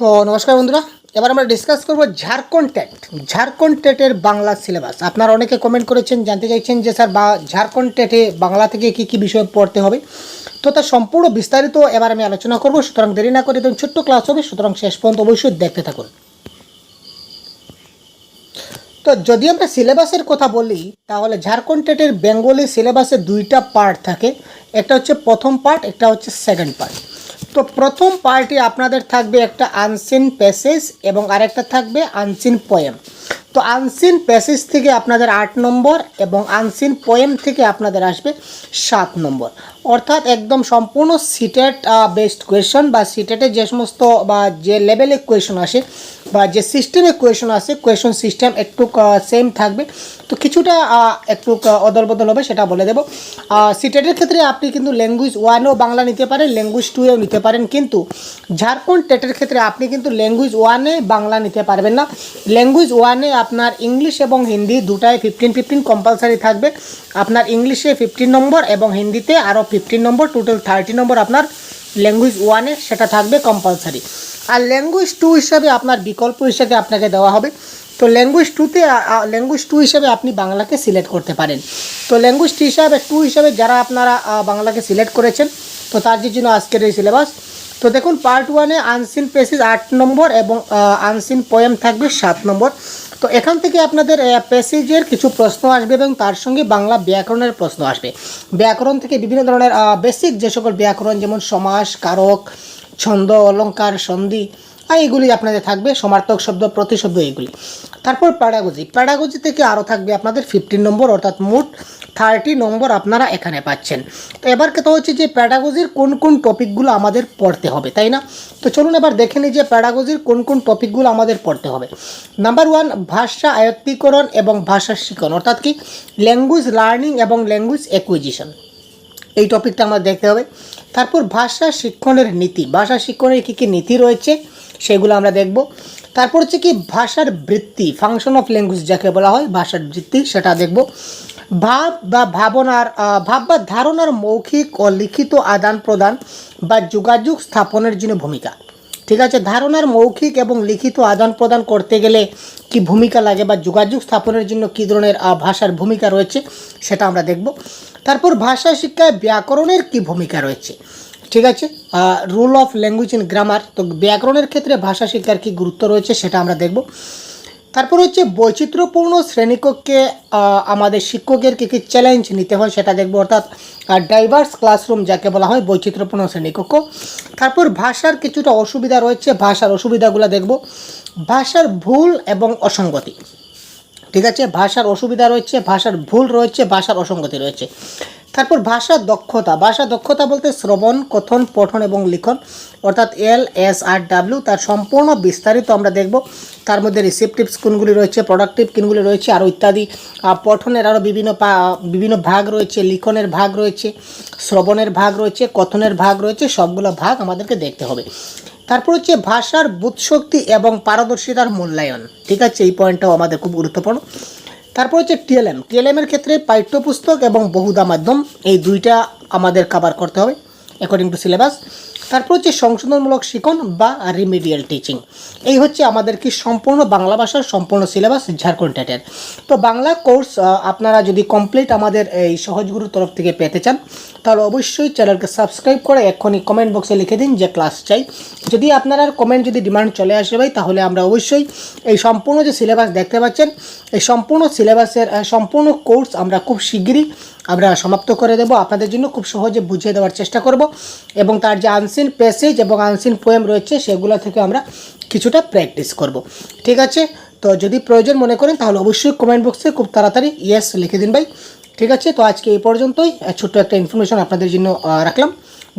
তো নমস্কার বন্ধুরা, এবার আমরা ডিসকাস করব ঝাড়খণ্ড টেট। ঝাড়খণ্ড টেটের বাংলা সিলেবাস আপনারা অনেকে কমেন্ট করেছেন, জানতে চাইছেন যে স্যার বা ঝাড়খণ্ড টেটে বাংলা থেকে কী কী বিষয় পড়তে হবে। তো তার সম্পূর্ণ বিস্তারিত এবার আমি আলোচনা করব, সুতরাং দেরি না করে একদম ছোট্ট ক্লাস হবে, সুতরাং শেষ পর্যন্ত অবশ্যই দেখতে থাকুন। তো যদি আমরা সিলেবাসের কথা বলি, তাহলে ঝাড়খণ্ড টেটের বেঙ্গলি সিলেবাসে দুইটা পার্ট থাকে। একটা হচ্ছে প্রথম পার্ট একটা হচ্ছে সেকেন্ড পার্ট তো প্রথম পার্টি আপনাদের থাকবে একটা আনসিন প্যাসেজ এবং আরেকটা থাকবে আনসিন পোয়েম। তো আনসিন প্যাসেজ থেকে আপনাদের আট নম্বর এবং আনসিন পোয়েম থেকে আপনাদের আসবে সাত নম্বর। অর্থাৎ একদম সম্পূর্ণ সিটেট বেসড কোয়েশন বা সিটেটে যে সমস্ত, বা যে লেভেলে কোয়েশন আসে, বা যে সিস্টেমে কোয়েশন আসে কোয়েশন সিস্টেম একটু সেম থাকবে। তো কিছুটা একটু অদল বদল হবে, সেটা বলে দেবো। সিটেটের ক্ষেত্রে আপনি কিন্তু ল্যাঙ্গুয়েজ ওয়ানেও বাংলা নিতে পারেন ল্যাঙ্গুয়েজ টুয়েও নিতে পারেন, কিন্তু ঝাড়খণ্ড টেটের ক্ষেত্রে আপনি কিন্তু ল্যাঙ্গুয়েজ ওয়ানে বাংলা নিতে পারবেন না। ল্যাঙ্গুয়েজ ওয়ানে আপনার ইংলিশ এবং হিন্দি দুটাই ফিফটিন ফিফটিন কম্পালসারি থাকবে। আপনার ইংলিশে ফিফটিন নম্বর এবং হিন্দিতে আরও fifteen number total thirty number আপনার ল্যাঙ্গুয়েজ ওয়ানে সেটা থাকবে কম্পালসারি আর ল্যাঙ্গুয়েজ টু হিসাবে আপনার বিকল্প হিসাবে আপনাকে দেওয়া হবে। তো ল্যাঙ্গুয়েজ টুতে ল্যাঙ্গুয়েজ টু হিসাবে আপনি বাংলাকে সিলেক্ট করতে পারেন। তো ল্যাঙ্গুয়েজ টু হিসাবে টু হিসাবে যারা আপনারা বাংলাকে সিলেক্ট করেছেন, তো তার জন্য আজকের এই সিলেবাস তো দেখুন পার্ট ওয়ানে আনসিন পেসিস আট নম্বর এবং আনসিন পোয়েম থাকবে সাত নম্বর। তো এখান থেকে আপনাদের প্যাসেজের কিছু প্রশ্ন আসবে এবং তার সঙ্গে বাংলা ব্যাকরণের প্রশ্ন আসবে। ব্যাকরণ থেকে বিভিন্ন ধরনের বেসিক যে সকল ব্যাকরণ, যেমন সমাস, কারক, ছন্দ, অলঙ্কার, সন্ধি আর এইগুলি আপনাদের থাকবে, সমার্থক শব্দ, প্রতিশব্দ এইগুলি তারপর প্যাডাগজি প্যাডাগজি থেকে আরও থাকবে আপনাদের ফিফটিন নম্বর, অর্থাৎ মোট থার্টি নম্বর আপনারা এখানে পাচ্ছেন। তো এবার কথা হচ্ছে যে প্যাডাগজির কোন কোন টপিকগুলো আমাদের পড়তে হবে, তাই না? তো চলুন এবার দেখে নিই যে প্যাডাগজির কোন কোন টপিকগুলো আমাদের পড়তে হবে। নাম্বার ওয়ান ভাষা আয়ত্তীকরণ এবং ভাষা শিখন অর্থাৎ কি? ল্যাঙ্গুয়েজ লার্নিং এবং ল্যাঙ্গুয়েজ অ্যাকুইজিশন এই টপিকটা আমাদের দেখতে হবে। তারপর ভাষা শিক্ষণের নীতি, ভাষা শিক্ষণের কী কী নীতি রয়েছে সেগুলো আমরা দেখব। তারপর হচ্ছে কি, ভাষার বৃত্তি ফাংশন অফ ল্যাঙ্গুয়েজ যাকে বলা হয়, ভাষার বৃত্তি, সেটা দেখব। ভাব বা ভাবনার ভাব বা ধারণার মৌখিক ও লিখিত আদান প্রদান বা যোগাযোগ স্থাপনের জন্য ভূমিকা। ঠিক আছে, ধারণার মৌখিক এবং লিখিত আদান প্রদান করতে গেলে কি ভূমিকা লাগে বা যোগাযোগ স্থাপনের জন্য কী ধরনের ভাষার ভূমিকা রয়েছে সেটা আমরা দেখব। তারপর ভাষা শিক্ষায় ব্যাকরণের কি ভূমিকা রয়েছে? ঠিক আছে rule of language in grammar তো ব্যাকরণের ক্ষেত্রে ভাষা শিক্ষার কী গুরুত্ব রয়েছে সেটা আমরা দেখব। তারপর হচ্ছে বৈচিত্র্যপূর্ণ শ্রেণীকক্ষে আমাদের শিক্ষকের কী কী চ্যালেঞ্জ নিতে হয় সেটা দেখব। অর্থাৎ ডাইভার্স ক্লাসরুম যাকে বলা হয় বৈচিত্র্যপূর্ণ শ্রেণীকক্ষ। তারপর ভাষার কিছুটা অসুবিধা রয়েছে, ভাষার অসুবিধাগুলো দেখব। ভাষার ভুল এবং অসঙ্গতি। ঠিক আছে? ভাষার অসুবিধা রয়েছে, ভাষার ভুল রয়েছে, ভাষার অসঙ্গতি রয়েছে। তারপর ভাষার দক্ষতা। ভাষা দক্ষতা বলতে শ্রবণ, কথন, পঠন এবং লিখন। অর্থাৎ এল এস আর ডাব্লিউ তার সম্পূর্ণ বিস্তারিত আমরা দেখব। তার মধ্যে রিসেপটিভ কোনগুলি রয়েছে প্রোডাক্টিভ কোনগুলি রয়েছে আরও ইত্যাদি। পঠনের আরও বিভিন্ন বিভিন্ন ভাগ রয়েছে, লিখনের ভাগ রয়েছে, শ্রবণের ভাগ রয়েছে, কথনের ভাগ রয়েছে, সবগুলো ভাগ আমাদেরকে দেখতে হবে। তারপর হচ্ছে ভাষার বুৎশক্তি এবং পারদর্শিতার মূল্যায়ন। ঠিক আছে, এই পয়েন্টটাও আমাদের খুব গুরুত্বপূর্ণ। তারপর হচ্ছে টিএলএম টিএলএমের ক্ষেত্রে পাঠ্যপুস্তক এবং বহুদা মাধ্যম, এই দুইটা আমাদের কভার করতে হবে অ্যাকর্ডিং টু সিলেবাস তারপর হচ্ছে সংশোধনমূলক শিখন বা রিমিডিয়াল টিচিং এই হচ্ছে আমাদের কি সম্পূর্ণ বাংলা ভাষার সম্পূর্ণ সিলেবাস ঝাড়খণ্ড টেটের। তো বাংলা কোর্স আপনারা যদি কমপ্লিট আমাদের এই সহজগুরুর তরফ থেকে পেতে চান, তাহলে অবশ্যই চ্যানেলকে সাবস্ক্রাইব করে এক্ষুনি কমেন্ট বক্সে লিখে দিন যে ক্লাস চাই। যদি আপনার কমেন্ট যদি ডিমান্ড চলে আসে ভাই, তাহলে আমরা অবশ্যই এই সম্পূর্ণ যে সিলেবাস দেখতে পাচ্ছেন, এই সম্পূর্ণ সিলেবাসের সম্পূর্ণ কোর্স আমরা খুব শিগগিরই আমরা সমাপ্ত করে দেব। আপনাদের জন্য খুব সহজে বুঝিয়ে দেওয়ার চেষ্টা করব এবং তার যে আনসিন প্যাসেজ এবং আনসিন পোয়েম রয়েছে, সেগুলো থেকে আমরা কিছুটা প্র্যাকটিস করব। ঠিক আছে? তো যদি প্রয়োজন মনে করেন, তাহলে অবশ্যই কমেন্ট বক্সে খুব তাড়াতাড়ি ইয়েস লিখে দিন ভাই। ঠিক আছে? তো আজকে এই পর্যন্তই। ছোট্ট একটা ইনফরমেশন আপনাদের জন্য রাখলাম।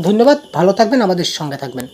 ধন্যবাদ। ভালো থাকবেন। আমাদের সঙ্গে থাকবেন।